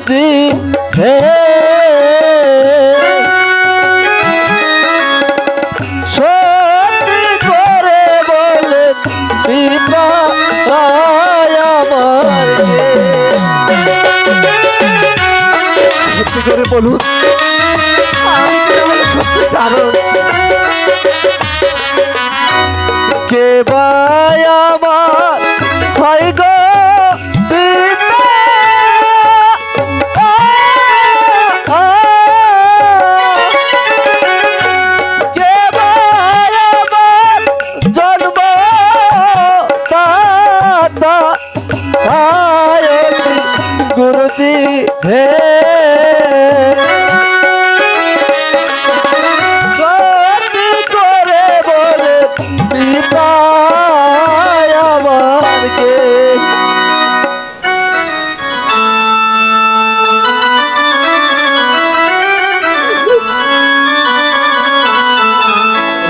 দিন হে। সত্যি করে বলেন পিতা সত্যি করে বলুন। আমি জানো। হে।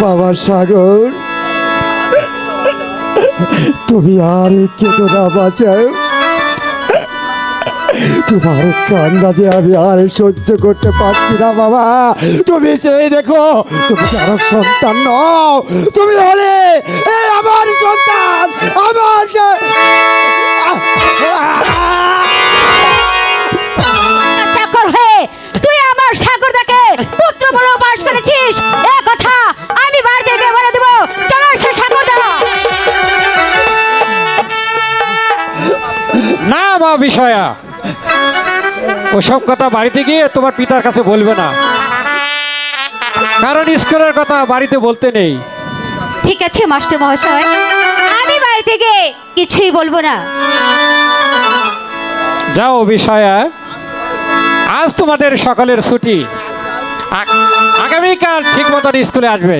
বাবা সাগর তুমি আর কেঁদো না বাঁচাও। তোমার কান্না যে আমি আর সহ্য করতে পারছি না বাবা। তুমি সেই দেখো তুমি কারও সন্তান নও তুমি হলে এই আমার সন্তান আমার চাকর হয়ে তুই আমার সাগরদাকে পুত্র বলে বাস করেছিস? এ কথা আমি বাড়ি থেকে বলে দেব। চলো সে সাগরদা না মা বিষয়া। ওসব কথা বাড়িতে গিয়ে তোমার পিতার কাছে বলবে না। কারণ স্কুলের কথা বাড়িতে বলতে নেই। ঠিক আছে মাস্টার মহাশয়। আমি বাড়ি থেকে কিছুই বলব না। যাও বিষয়া আজ তোমাদের সকালের ছুটি। আগামীকাল ঠিক মতন স্কুলে আসবে।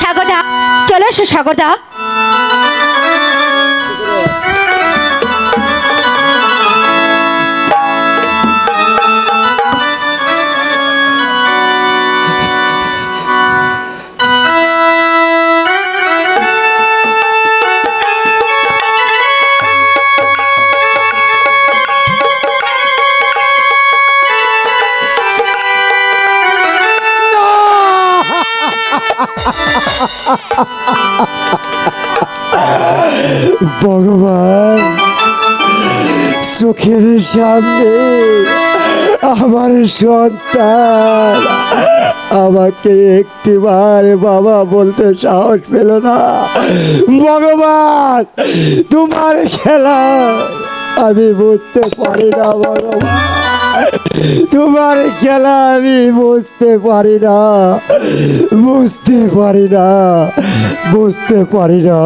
সাগরদা চলে এসো সাগরদা। ভগবান, চোখের সামনে আমার সন্তান, আমাকে একটিবার বাবা বলতে সাহস পেল না। ভগবান, তোমার খেলা আমি বুঝতে পারি না, ভগবান। তোমার খেলা আমি বুঝতে পারি না। বুঝতে পারি না। বুঝতে পারি না।